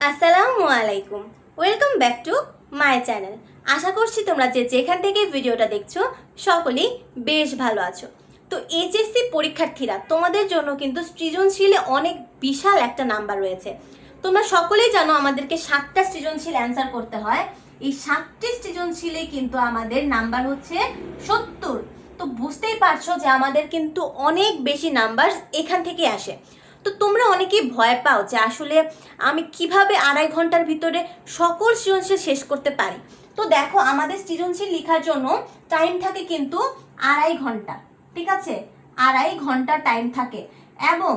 আসসালামু আলাইকুম। Welcome back to my channel আশা করছি তোমরা যে যেখান থেকে ভিডিওটা দেখছ, সকলেই বেশ ভালো আছো। তো এইচএসসি পরীক্ষার্থীরা, তোমাদের জন্য কিন্তু সৃজনশীলে অনেক বিশাল একটা নাম্বার রয়েছে। তোমরা সকলেই জানো আমাদেরকে সাতটা সৃজনশীল অ্যান্সার করতে হয়। এই সাতটি সৃজনশীলে কিন্তু আমাদের নাম্বার হচ্ছে সত্তর। তো বুঝতেই পারছ যে আমাদের কিন্তু অনেক বেশি নাম্বার এখান থেকে আসে। তো তোমরা অনেকেই ভয় পাও যে আসলে আমি কীভাবে আড়াই ঘণ্টার ভিতরে সকল সৃজনশীল শেষ করতে পারি। তো দেখো, আমাদের সৃজনশীল লেখার জন্য টাইম থাকে কিন্তু আড়াই ঘণ্টা, ঠিক আছে? আড়াই ঘণ্টা টাইম থাকে এবং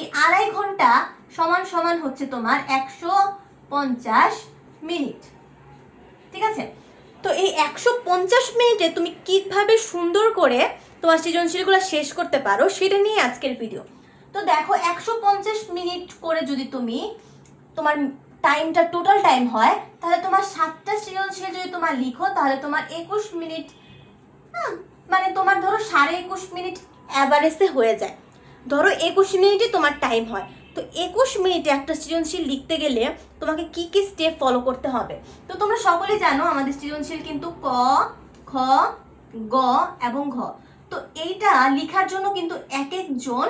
এই আড়াই ঘণ্টা সমান সমান হচ্ছে তোমার একশো পঞ্চাশ মিনিট, ঠিক আছে? তো এই একশো পঞ্চাশ মিনিটে তুমি কীভাবে সুন্দর করে তোমার সৃজনশীলগুলো শেষ করতে পারো, সেটা নিয়ে আজকের ভিডিও তো দেখো একশো পঞ্চাশ মিনিট করে যদি তুমি তোমার টাইমটা টোটাল টাইম হয় তাহলে তোমার সাতটা সৃজনশীল যদি তোমার লিখো তাহলে তোমার একুশ মিনিট হুম, মানে তোমার ধরো সাড়ে একুশ মিনিট অ্যাভারেজে হয়ে যায়। ধরো একুশ মিনিটই তোমার টাইম হয়। তো একুশ মিনিটে একটা সৃজনশীল লিখতে গেলে তোমাকে কি কি স্টেপ ফলো করতে হবে? তো তোমরা সকলেই জানো আমাদের সৃজনশীল কিন্তু ক খ গ এবং ঘ। তো এইটা লেখার জন্য কিন্তু এক একজন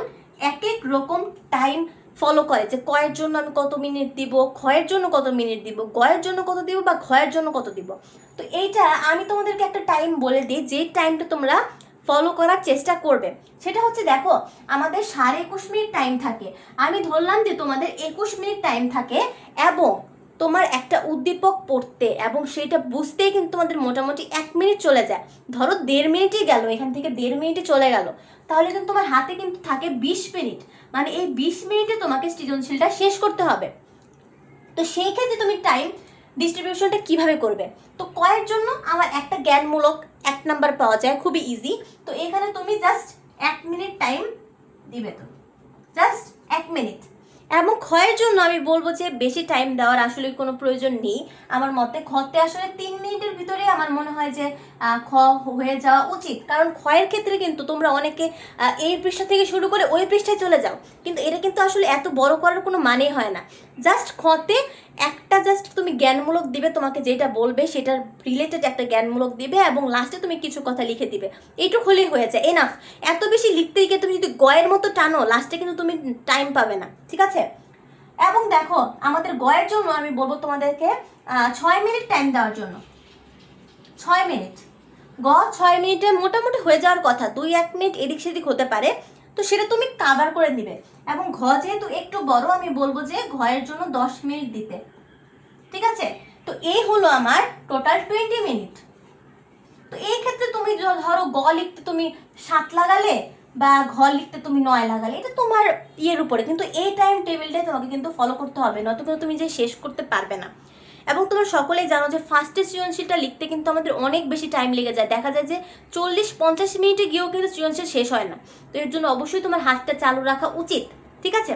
এক এক রকম টাইম ফলো করে যে কয়ের জন্য আমি কত মিনিট দিব, ক্ষয়ের জন্য কত মিনিট দিব, গয়ের জন্য কত দিব বা ঘয়ের জন্য কত দিব। তো এইটা আমি তোমাদেরকে একটা টাইম বলে দিই যে টাইমটা তোমরা ফলো করার চেষ্টা করবে। সেটা হচ্ছে দেখো, আমাদের সাড়ে একুশ মিনিট টাইম থাকে। আমি ধরলাম যে তোমাদের একুশ মিনিট টাইম থাকে এবং তোমার একটা উদ্দীপক পড়তে এবং সেটা বুঝতেই কিন্তু তোমাদের মোটামুটি এক মিনিট চলে যায়। ধরো দেড় মিনিটই গেল, এখান থেকে দেড় মিনিটে চলে গেল। তাহলে কিন্তু তোমার হাতে কিন্তু থাকে বিশ মিনিট। মানে এই বিশ মিনিটে তোমাকে সৃজনশীলটা শেষ করতে হবে। তো সেই ক্ষেত্রে তুমি টাইম ডিস্ট্রিবিউশনটা কীভাবে করবে? তো কয়ের জন্য আমার একটা জ্ঞানমূলক এক নাম্বার পাওয়া যায়, খুবই ইজি তো এখানে তুমি জাস্ট এক মিনিট টাইম দিবে তো। জাস্ট এক মিনিট এবং ক্ষয়ের জন্য আমি বলব যে বেশি টাইম দেওয়ার আসলে কোনো প্রয়োজন নেই। আমার মতে ক্ষতে আসলে তিন মিনিটের ভিতরে আমার মনে হয় যে খ হয়ে যাওয়া উচিত। কারণ ক্ষয়ের ক্ষেত্রে কিন্তু তোমরা অনেকে এই পৃষ্ঠা থেকে শুরু করে ওই পৃষ্ঠায় চলে যাও। কিন্তু এটা কিন্তু আসলে এত বড় করার কোনো মানেই হয় না। জাস্ট খতে একটা জাস্ট তুমি জ্ঞানমূলক দিবে, তোমাকে যেটা বলবে সেটার রিলেটেড একটা জ্ঞানমূলক দিবে এবং লাস্টে তুমি কিছু কথা লিখে দিবে। এইটুকু হলেই হয়ে যায়। এনাফ এত বেশি লিখতে গিয়ে তুমি যদি গয়ের মতো টানো লাস্টে কিন্তু তুমি টাইম পাবে না। ঠিক আছে? এবং দেখো, আমাদের গয়ের জন্য আমি বলব তোমাদেরকে ছয় মিনিট টাইম দেওয়ার জন্য। ছয় মিনিট। গ, ছয় মিনিটে মোটামুটি হয়ে যাওয়ার কথা। দুই, এক মিনিট এদিক সেদিক হতে পারে। তো সেটা তুমি কাভার করে দিবে। এবং ঘ যেহেতু একটু বড়, আমি বলব যে ঘয়ের জন্য দশ মিনিট দিতে। ঠিক আছে? তো এই হলো আমার টোটাল টোয়েন্টি মিনিট তো এই ক্ষেত্রে তুমি ধরো গ লিখতে তুমি সাত লাগালে বা ঘ লিখতে তুমি নয় লাগালে, এটা তোমার ইয়ের উপরে। কিন্তু এই টাইম টেবিলটাই তোমাকে কিন্তু ফলো করতে হবে কিন্তু তুমি যে শেষ করতে পারবে না। এবং তোমরা সকলেই জানো যে ফার্স্টে সৃজনশীলটা লিখতে কিন্তু আমাদের অনেক বেশি টাইম লেগে যায়। দেখা যায় যে চল্লিশ পঞ্চাশ মিনিটে গিয়েও কিন্তু সৃজনশীল শেষ হয় না। তো এর জন্য অবশ্যই তোমার হাতটা চালু রাখা উচিত, ঠিক আছে?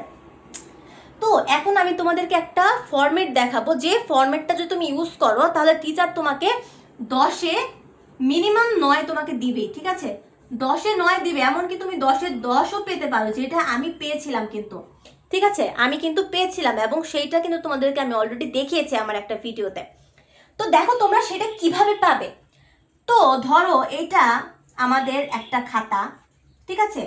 তো এখন আমি তোমাদেরকে একটা ফর্মেট দেখাবো। যে ফর্মেটটা যদি তুমি ইউজ করো, তাহলে টিচার তোমাকে দশে মিনিমাম নয় তোমাকে দিবে, ঠিক আছে? দশে নয় দিবে, এমনকি তুমি দশে দশও পেতে পারো, যেটা আমি পেয়েছিলাম কিন্তু। ঠিক আছে? আমি কিন্তু পেয়েছিলাম এবং সেইটা কিন্তু তোমাদেরকে আমি অলরেডি দেখিয়েছি আমার একটা ভিডিওতে। তো দেখো তোমরা সেটা কীভাবে পাবে? তো ধরো এটা আমাদের একটা খাতা, ঠিক আছে?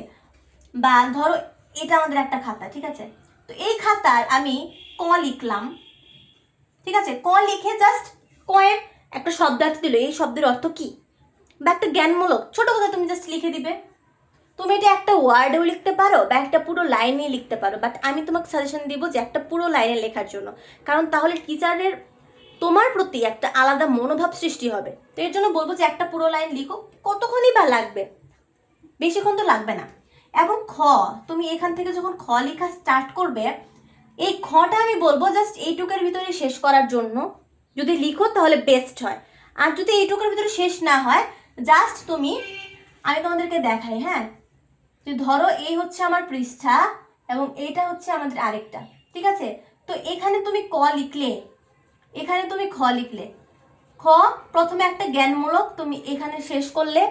বা ধরো এটা আমাদের একটা খাতা, ঠিক আছে? তো এই খাতার আমি ক লিখলাম, ঠিক আছে? ক লিখে জাস্ট কয়ের একটা শব্দার্থ দিল। এই শব্দের অর্থ কি? বা একটা জ্ঞানমূলক। ছোট কথা তুমি জাস্ট লিখে দিবে। তুমি এটা একটা ওয়ার্ডেও লিখতে পারো বা একটা পুরো লাইনে লিখতে পারো বাট আমি তোমাকে সাজেশন দিব যে একটা পুরো লাইনে লেখার জন্য। কারণ তাহলে টিচারের তোমার প্রতি একটা আলাদা মনোভাব সৃষ্টি হবে। তো এর জন্য বলব যে একটা পুরো লাইন লিখো কতক্ষণই বা লাগবে? বেশিক্ষণ তো লাগবে না। এবং খ, তুমি এখান থেকে যখন খ লেখা স্টার্ট করবে, এই খটা আমি বলব জাস্ট এইটুকের ভিতরে শেষ করার জন্য। যদি লিখো তাহলে বেস্ট হয়। আর যদি এইটুকুর ভিতরে শেষ না হয় জাস্ট তুমি, আমি তোমাদেরকে দেখাই হ্যাঁ? যে ধরো এই হচ্ছে আমার পৃষ্ঠা এবং এইটা হচ্ছে আমাদের আরেকটা, ঠিক আছে? তো এখানে তুমি ক লিখলে, এখানে তুমি খ লিখলে। খ, প্রথমে একটা জ্ঞানমূলক তুমি এখানে শেষ করলে,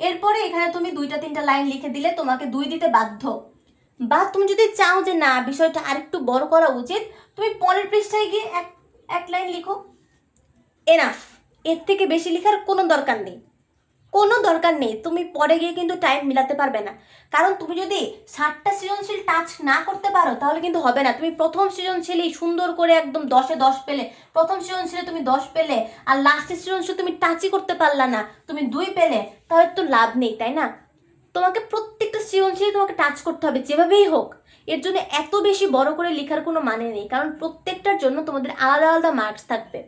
এরপরে এখানে তুমি দুইটা তিনটা লাইন লিখে দিলে তোমাকে দুই দিতে বাধ্য। বা তুমি যদি চাও যে না, বিষয়টা আরেকটু বড় করা উচিত, তুমি পরের পৃষ্ঠায় গিয়ে এক এক লাইন লিখো। এনাফ এর থেকে বেশি লেখার কোনো দরকার নেই। কোনো দরকার নেই। তুমি পরে গিয়ে কিন্তু টাইম মিলাতে পারবে না। কারণ তুমি যদি ষাটটা সৃজনশীল টাচ না করতে পারো, তাহলে কিন্তু হবে না। তুমি প্রথম সৃজনশীলই সুন্দর করে একদম দশে দশ পেলে, প্রথম সৃজনশীলে তুমি দশ পেলে, আর লাস্টের সৃজনশীল তুমি টাচই করতে পারলা না, তুমি দুই পেলে, তাহলে তো লাভ নেই, তাই না? তোমাকে প্রত্যেকটা সৃজনশীল তোমাকে টাচ করতে হবে, যেভাবেই হোক। এর জন্য এত বেশি বড় করে লেখার কোনো মানে নেই, কারণ প্রত্যেকটার জন্য তোমাদের আলাদা আলাদা মার্কস থাকবে।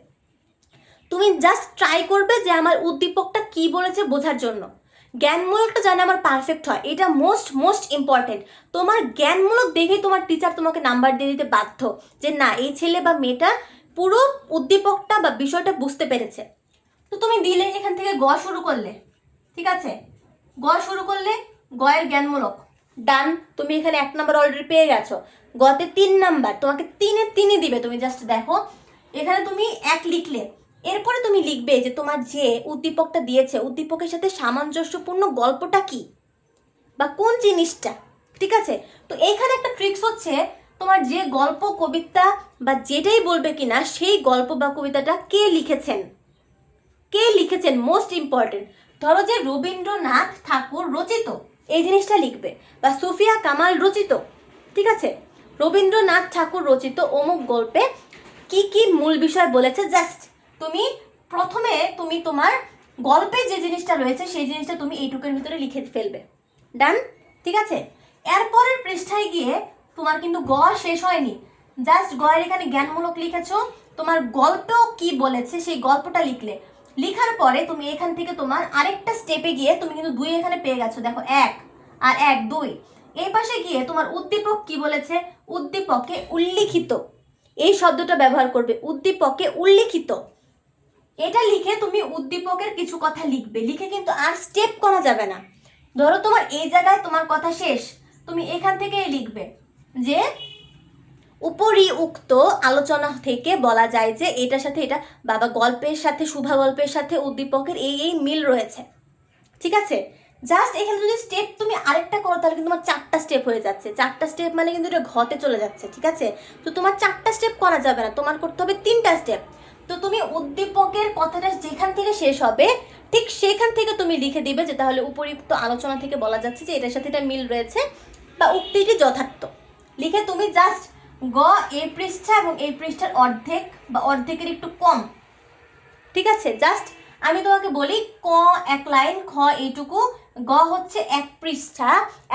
তুমি জাস্ট ট্রাই করবে যে আমার উদ্দীপকটা কি বলেছে বোঝার জন্য। জ্ঞানমূলকটা যেন আমার পারফেক্ট হয়। এটা মোস্ট মোস্ট ইম্পর্টেন্ট তোমার জ্ঞানমূলক দেখেই তোমার টিচার তোমাকে নাম্বার দিয়ে দিতে বাধ্য যে না, এই ছেলে বা মেয়েটা পুরো উদ্দীপকটা বা বিষয়টা বুঝতে পেরেছে। তো তুমি দিলে, এখান থেকে গ শুরু করলে। ঠিক আছে? গ শুরু করলে গয়ের জ্ঞানমূলক। ডান তুমি এখানে এক নাম্বার অলরেডি পেয়ে গেছো। গতে তিন নাম্বার তোমাকে তিনে তিনই দিবে। তুমি জাস্ট দেখো। এখানে তুমি এক লিখলে। এরপরে তুমি লিখবে যে তোমার যে উদ্দীপকটা দিয়েছে, উদ্দীপকের সাথে সামঞ্জস্যপূর্ণ গল্পটা কি? বা কোন জিনিসটা? ঠিক আছে? তো এইখানে একটা ট্রিক্স হচ্ছে তোমার যে গল্প, কবিতা বা যেটাই বলবে কিনা, সেই গল্প বা কবিতাটা কে লিখেছেন? কে লিখেছেন মোস্ট ইম্পর্টেন্ট ধরো যে রবীন্দ্রনাথ ঠাকুর রচিত, এই জিনিসটা লিখবে। বা সুফিয়া কামাল রচিত, ঠিক আছে? রবীন্দ্রনাথ ঠাকুর রচিত অমুক গল্পে কি কি মূল বিষয় বলেছে? জাস্ট তুমি প্রথমে তুমি তোমার গল্পে যে জিনিসটা রয়েছে, সেই জিনিসটা তুমি এইটুকুর ভিতরে লিখে ফেলবে। ডান ঠিক আছে? এরপরের পৃষ্ঠায় গিয়ে তোমার কিন্তু গ শেষ হয়নি। জাস্ট গয়ের এখানে জ্ঞানমূলক লিখেছো। তোমার গল্পেও কি বলেছে, সেই গল্পটা লিখলে। লিখার পরে তুমি এখান থেকে তোমার আরেকটা স্টেপে গিয়ে তুমি কিন্তু দুই এখানে পেয়ে গেছো। দেখো, এক আর এক, দুই। এই পাশে গিয়ে তোমার উদ্দীপক কি বলেছে? উদ্দীপকে উল্লিখিত। এই শব্দটা ব্যবহার করবে। উদ্দীপকে উল্লিখিত। এটা লিখে তুমি উদ্দীপকের কিছু কথা লিখবে। লিখে কিন্তু আর স্টেপ করা যাবে না। ধরো তোমার এই জায়গায় তোমার কথা শেষ, তুমি এখান থেকেই লিখবে যে উপরি উক্ত আলোচনা থেকে বলা যায় যে এটার সাথে এটা, বাবা গল্পের সাথে, শুভা গল্পের সাথে উদ্দীপকের এই এই মিল রয়েছে। ঠিক আছে? জাস্ট এখানে যদি স্টেপ তুমি আরেকটা করো, তাহলে কিন্তু তোমার চারটা স্টেপ হয়ে যাচ্ছে। চারটা স্টেপ মানে কিন্তু এটা ঘতে চলে যাচ্ছে, ঠিক আছে? তো তোমার চারটা স্টেপ করা যাবে না। তোমার করতে হবে তিনটা স্টেপ তো তুমি উদ্দীপকের কথাটা যেখান থেকে শেষ হবে, ঠিক সেখান থেকে তুমি লিখে দিবে যে তাহলে উপরিউক্ত আলোচনা থেকে বলা যাচ্ছে যে এটার সাথে এটা মিল রয়েছে বা উক্তিটি যথার্থ। লিখে তুমি জাস্ট গ এই পৃষ্ঠা এবং এই পৃষ্ঠার অর্ধেক বা অর্ধেকের একটু কম। ঠিক আছে? জাস্ট আমি তোমাকে বলি, ক এক লাইন, খ এইটুকু, গ হচ্ছে এক পৃষ্ঠা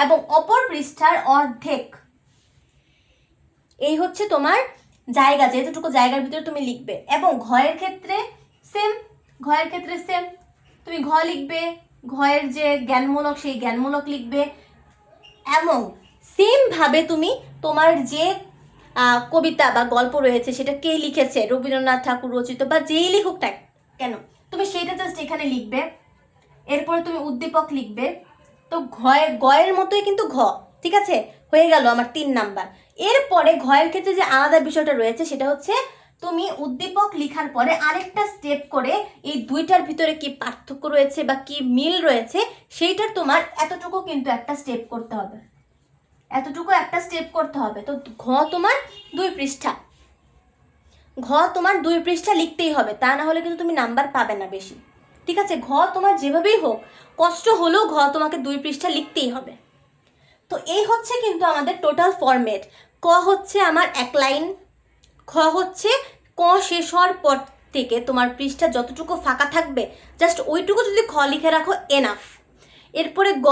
এবং অপর পৃষ্ঠার অর্ধেক। এই হচ্ছে তোমার জায়গা যেতটুকু জায়গার ভিতরে তুমি লিখবে। এবং ঘয়ের ক্ষেত্রে সেম ঘয়ের ক্ষেত্রে সেম তুমি ঘ লিখবে, ঘয়ের যে জ্ঞানমূলক, সেই জ্ঞানমূলক লিখবে। এবং সেমভাবে তুমি তোমার যে কবিতা বা গল্প রয়েছে, সেটা কে লিখেছে? রবীন্দ্রনাথ ঠাকুর রচিত বা যেই লিখুক না কেন? তুমি সেটা জাস্ট এখানে লিখবে। এরপরে তুমি উদ্দীপক লিখবে। তো ঘয়ের, গয়ের মতোই কিন্তু ঘ, ঠিক আছে? হয়ে গেল আমার তিন নাম্বার। এরপরে ঘয়ের ক্ষেত্রে যে আলাদা বিষয়টা রয়েছে সেটা হচ্ছে তুমি উদ্দীপক লিখার পরে আরেকটা স্টেপ করে এই দুইটার ভিতরে কি পার্থক্য রয়েছে বা কি মিল রয়েছে, সেইটার তোমার এতটুকু কিন্তু একটা স্টেপ করতে হবে। এতটুকু একটা স্টেপ করতে হবে। তো ঘ তোমার দুই পৃষ্ঠা। ঘ তোমার দুই পৃষ্ঠা লিখতেই হবে, তা না হলে কিন্তু তুমি নাম্বার পাবে না বেশি। ঠিক আছে? ঘ তোমার যেভাবেই হোক, কষ্ট হলেও ঘ তোমাকে দুই পৃষ্ঠা লিখতেই হবে। তো এই হচ্ছে কিন্তু আমাদের টোটাল ফরম্যাট ক হচ্ছে আমার এক লাইন খ হচ্ছে ক শেষ হওয়ার পর থেকে তোমার পৃষ্ঠা যতটুকু ফাঁকা থাকবে জাস্ট ওইটুকু যদি খ লিখে রাখো এনাফ এরপরে গ,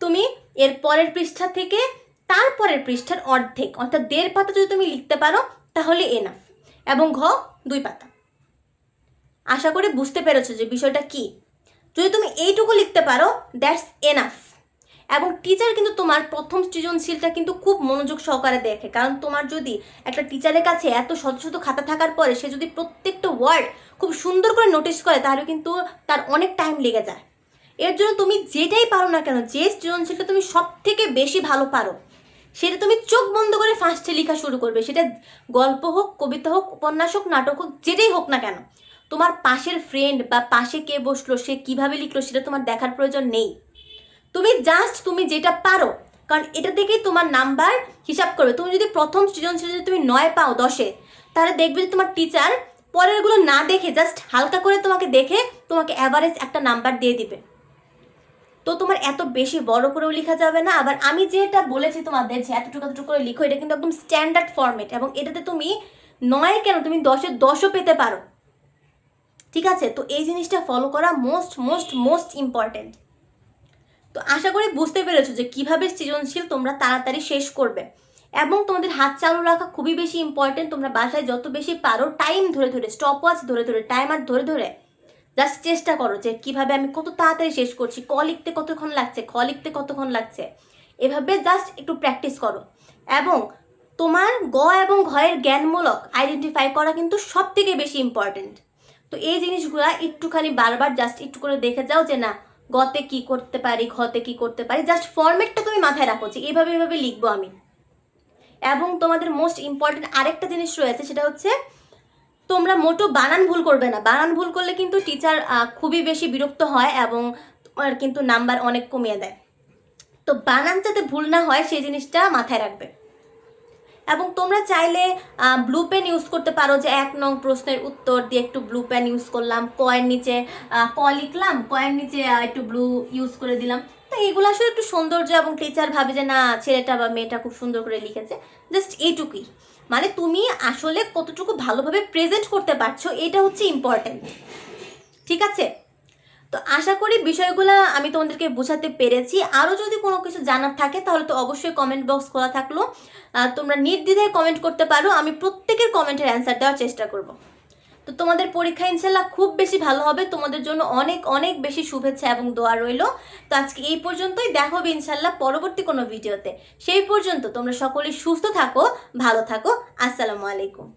তুমি এর পরের পৃষ্ঠা থেকে তারপরের পৃষ্ঠার অর্ধেক, অর্থাৎ দেড় পাতা যদি তুমি লিখতে পারো, তাহলে এনাফ এবং ঘ, দুই পাতা। আশা করি বুঝতে পেরেছ যে বিষয়টা কি। যদি তুমি এইটুকু লিখতে পারো দ্যাটস এনাফ এবং টিচার কিন্তু তোমার প্রথম সৃজনশীলটা কিন্তু খুব মনোযোগ সহকারে দেখে। কারণ তোমার যদি একটা টিচারের কাছে এত শত শত খাতা থাকার পরে সে যদি প্রত্যেকটা ওয়ার্ড খুব সুন্দর করে নোটিস করে, তাহলে কিন্তু তার অনেক টাইম লেগে যায়। এর জন্য তুমি যেটাই পারো না কেন, যে সৃজনশীলটা তুমি সব থেকে বেশি ভালো পারো, সেটা তুমি চোখ বন্ধ করে ফার্স্টে লেখা শুরু করবে। সেটা গল্প হোক, কবিতা হোক, উপন্যাস হোক, নাটক হোক, যেটাই হোক না কেন। তোমার পাশের ফ্রেন্ড বা পাশে কে বসল, সে কীভাবে লিখলো, সেটা তোমার দেখার প্রয়োজন নেই। তুমি জাস্ট তুমি যেটা পারো, কারণ এটা থেকেই তোমার নাম্বার হিসাব করবে। তুমি যদি প্রথম সৃজনশীল যদি তুমি নয় পাও দশে, তাহলে দেখবে যে তোমার টিচার পরেরগুলো না দেখে জাস্ট হালকা করে তোমাকে দেখে তোমাকে অ্যাভারেজ একটা নাম্বার দিয়ে দিবে। তো তোমার এত বেশি বড় করেও লেখা যাবে না। আবার আমি যেটা বলেছি তোমাদের যে এতটুকু এতটুকু করে লিখো, এটা কিন্তু একদম স্ট্যান্ডার্ড ফরম্যাট এবং এটাতে তুমি নয় কেন, তুমি দশে দশও পেতে পারো। ঠিক আছে? তো এই জিনিসটা ফলো করা মোস্ট মোস্ট মোস্ট ইম্পর্ট্যান্ট তো আশা করি বুঝতে পেরেছ যে কীভাবে সৃজনশীল তোমরা তাড়াতাড়ি শেষ করবে। এবং তোমাদের হাত চালু রাখা খুবই বেশি ইম্পর্টেন্ট তোমরা বাসায় যত বেশি পারো টাইম ধরে ধরে স্টপ ওয়াচ ধরে ধরে টাইমার ধরে ধরে জাস্ট চেষ্টা করো যে কীভাবে আমি কত তাড়াতাড়ি শেষ করছি, ক লিখতে কতক্ষণ লাগছে, খ লিখতে কতক্ষণ লাগছে, এভাবে জাস্ট একটু প্র্যাকটিস করো। এবং তোমার গ এবং ঘয়ের জ্ঞানমূলক আইডেন্টিফাই করা কিন্তু সব থেকে বেশি ইম্পর্টেন্ট তো এই জিনিসগুলা একটুখানি বারবার জাস্ট একটু করে দেখে যাও যে না গতে কি করতে পারি ঘতে কি করতে পারি জাস্ট ফরম্যাটটা তুমি মাথায় রাখো যে এভাবে এভাবে লিখব আমি। এবং তোমাদের মোস্ট ইম্পর্টেন্ট আরেকটা জিনিস রয়েছে, সেটা হচ্ছে তোমরা মোটো বানান ভুল করবে না। বানান ভুল করলে কিন্তু টিচার খুবই বেশি বিরক্ত হয় এবং তোমার কিন্তু নাম্বার অনেক কমিয়ে দেয়। তো বানান যাতে ভুল না হয়, সেই জিনিসটা মাথায় রাখবে। এবং তোমরা চাইলে ব্লু পেন ইউজ করতে পারো যে এক নং প্রশ্নের উত্তর দিয়ে একটু ব্লু পেন ইউজ করলাম কয়ের নিচে ক লিখলাম কয়ের নিচে একটু ব্লু ইউজ করে দিলাম। তো এইগুলো আসলে একটু সৌন্দর্য এবং টিচার ভাবে যে, না, ছেলেটা বা মেয়েটা খুব সুন্দর করে লিখেছে। জাস্ট এইটুকুই। মানে তুমি আসলে কতটুকু ভালোভাবে প্রেজেন্ট করতে পারছ, এটা হচ্ছে ইম্পর্টেন্ট ঠিক আছে? তো আশা করি বিষয়গুলো আমি তোমাদেরকে বোঝাতে পেরেছি। আরও যদি কোনো কিছু জানার থাকে, তাহলে তো অবশ্যই কমেন্ট বক্স খোলা থাকল। তোমরা নির্দ্বিধায় কমেন্ট করতে পারো, আমি প্রত্যেকের কমেন্টের অ্যান্সার দেওয়ার চেষ্টা করব। তো তোমাদের পরীক্ষা ইনশাল্লাহ খুব বেশি ভালো হবে। তোমাদের জন্য অনেক অনেক বেশি শুভেচ্ছা এবং দোয়া রইল। তো আজকে এই পর্যন্তই। দেখা হবে ইনশাল্লাহ পরবর্তী কোনো ভিডিওতে। সেই পর্যন্ত তোমরা সকলেই সুস্থ থাকো, ভালো থাকো। আসসালামু আলাইকুম।